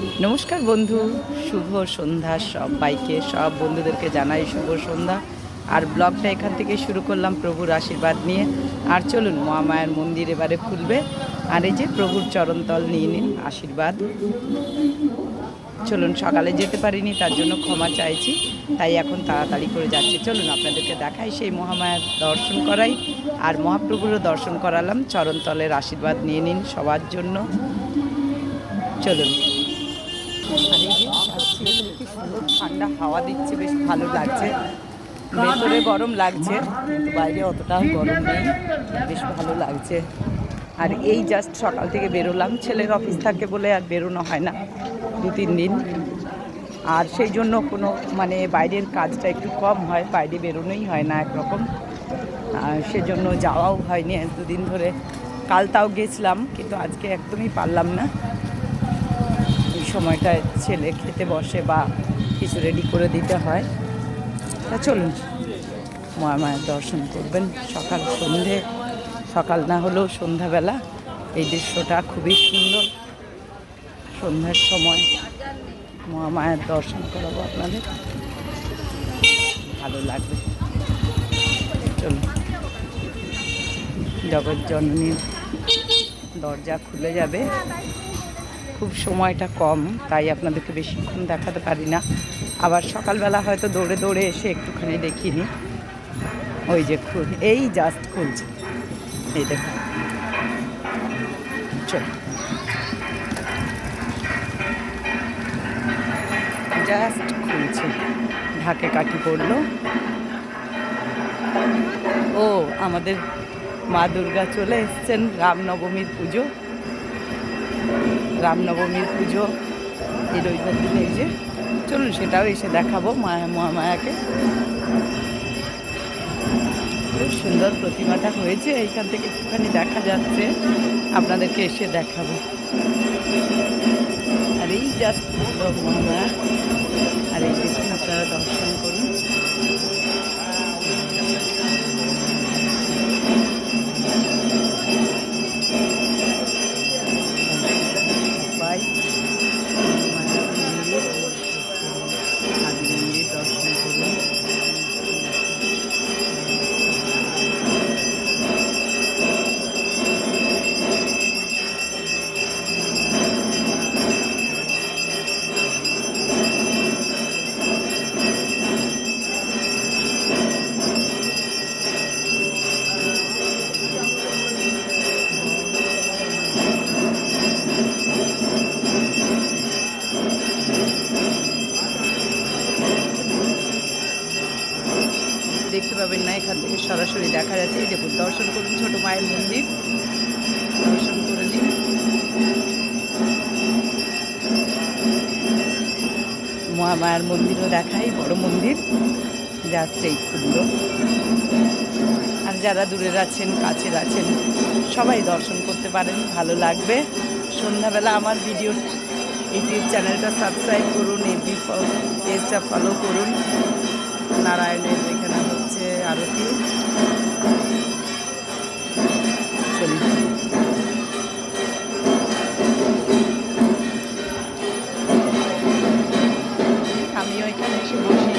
নমস্কার বন্ধু, শুভ সন্ধ্যা সব সবাইকে। সব বন্ধুদেরকে জানাই শুভ সন্ধ্যা। আর ব্লগটা এখান থেকে শুরু করলাম প্রভুর আশীর্বাদ নিয়ে। আর চলুন, মহামায়ার মন্দির এবারে খুলবে। আর এই যে প্রভুর চরণতল নিয়ে নিন আশীর্বাদ। চলুন, সকালে যেতে পারিনি, তার জন্য ক্ষমা চাইছি। তাই এখন তাড়াতাড়ি করে যাচ্ছে। চলুন, আপনাদেরকে দেখাই সেই মহামায়ার দর্শন করাই। আর মহাপ্রভুরও দর্শন করালাম। চরণতলের আশীর্বাদ নিয়ে নিন সবার জন্য। চলুন। আর এই সুন্দর ঠান্ডা হাওয়া দিচ্ছে বেশ ভালো লাগছে ভেতরে গরম লাগছে বাইরে অতটাও গরম নেই বেশ ভালো লাগছে আর এই জাস্ট সকাল থেকে বেরোলাম ছেলের অফিস থাকে বলে আর বেরোনো হয় না দু তিন দিন আর সেই জন্য কোনো মানে বাইরের কাজটা একটু কম হয় বাইরে বেরোনোই হয় না একরকম আর সেজন্য যাওয়াও হয়নি এক দুদিন ধরে কাল তাও গেছিলাম কিন্তু আজকে একদমই পারলাম না। এই সময়টায় ছেলে খেতে বসে বা কিছু রেডি করে দিতে হয়। তা চলুন মহামায়ের দর্শন করবেন। সকাল সন্ধে, সকাল না হলেও সন্ধ্যাবেলা। এই দৃশ্যটা খুবই সুন্দর। সন্ধ্যার সময় মহামায়ের দর্শন করাবো আপনাদের। ভালো লাগবে। চলুন। জগৎ জননীর দরজা খুলে যাবে। খুব সময়টা কম, তাই আপনাদেরকে বেশিক্ষণ দেখাতে পারি না। আবার সকালবেলা হয়তো দৌড়ে দৌড়ে এসে একটুখানি দেখিনি। ওই যে খুল, এই জাস্ট খুলছে। এই দেখো চল। জাস্ট খুলছে। ঢাকে কাঠি পড়ল। ও, আমাদের মা দুর্গা চলে এসছেন, রামনবমীর পুজো। রামনবমীর পুজো এই রবিবার দিনে এই যে, চলুন সেটাও এসে দেখাবো মায়া, মহামায়াকে। খুব সুন্দর প্রতিমাটা হয়েছে, এইখান থেকে একটুখানি দেখা যাচ্ছে, আপনাদেরকে এসে দেখাবো। আর এই জাস্ট মহামায়া। আর এই দেখুন আপনারা দেখতে পাবেন না, এখান থেকে সরাসরি দেখা যাচ্ছে। এই দেখুন, দর্শন করুন, ছোট মায়ের মন্দির। দর্শন করে নিন মহামায়ার মন্দিরও দেখাই, বড় মন্দির। যাচ্ছে এই খুললো আর যারা দূরের আছেন, কাছের আছেন, সবাই দর্শন করতে পারেন, ভালো লাগবে। সন্ধ্যাবেলা আমার ভিডিও, ইউটিউব চ্যানেলটা সাবস্ক্রাইব করুন এফবি পেজটা ফলো করুন। নারায়ণের আরতি। চলুন আমিও এখানে এসে বসি।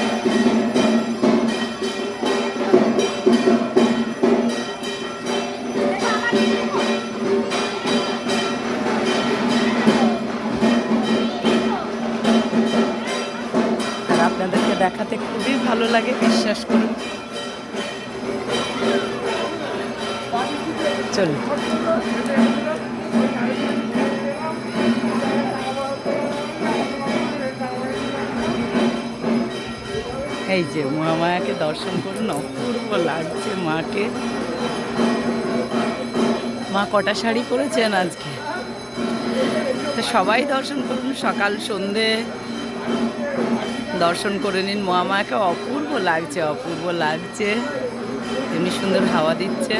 আপনাদেরকে দেখাতে খুবই ভালো লাগে বিশ্বাস করুন। চলুন এই যে মহামায়াকে দর্শন করুন, অপূর্ব লাগছে মাকে। মা কটা শাড়ি পরেছেন আজকে? তো সবাই দর্শন করুন, সকাল সন্ধে দর্শন করে নিন। মহামায়াকে অপূর্ব লাগছে অপূর্ব লাগছে। সুন্দর হাওয়া দিচ্ছে।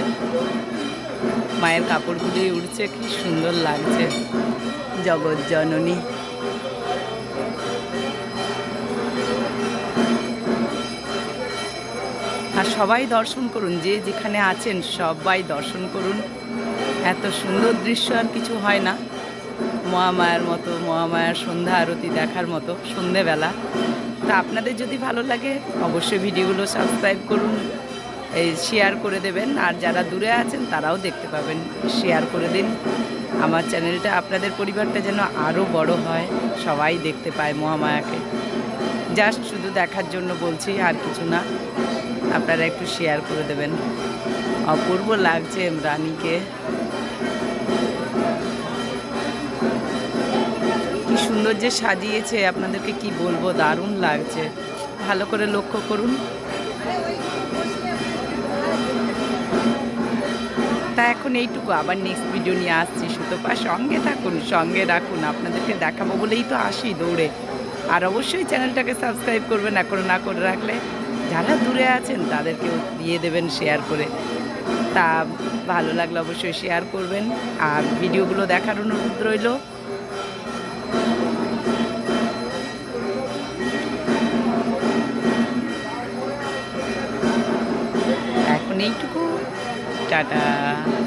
মায়ের কাপড়গুলি উঠছে কি সুন্দর লাগছে। জগৎ জননী। আর সবাই দর্শন করুন, যে যেখানে আছেন সবাই দর্শন করুন। এত সুন্দর দৃশ্য আর কিছু হয় না। মহামায়ার মতো, মহামায়ার সন্ধ্যা আরতি দেখার মতো, সন্ধেবেলা। তা আপনাদের যদি ভালো লাগে, অবশ্যই ভিডিওগুলো সাবস্ক্রাইব করুন। শেয়ার করে দেবেন। আর যারা দূরে আছেন, তারাও দেখতে পাবেন। শেয়ার করে দিন। আমার চ্যানেলটা আপনাদের পরিবারটা যেন আরও বড় হয়। সবাই দেখতে পায় মহামায়াকে। জাস্ট শুধু দেখার জন্য বলছি, আর কিছু না। আপনারা একটু শেয়ার করে দেবেন। অপূর্ব লাগছে রানীকে। কি সুন্দর যে সাজিয়েছে, আপনাদেরকে কি বলব? দারুণ লাগছে। ভালো করে লক্ষ্য করুন। তা এখন এইটুকু। আবার নেক্সট ভিডিও নিয়ে আসছি। সুতপা, সঙ্গে থাকুন, সঙ্গে রাখুন। আপনাদেরকে দেখাবো বলেই তো আসি দৌড়ে। আর অবশ্যই চ্যানেলটাকে সাবস্ক্রাইব করবেন এখনও না করে রাখলে যারা দূরে আছেন তাদেরকেও দিয়ে দেবেন শেয়ার করে। তা ভালো লাগলে অবশ্যই শেয়ার করবেন। আর ভিডিওগুলো দেখার অনুরোধ রইল। এখন এইটুকু। টাটা।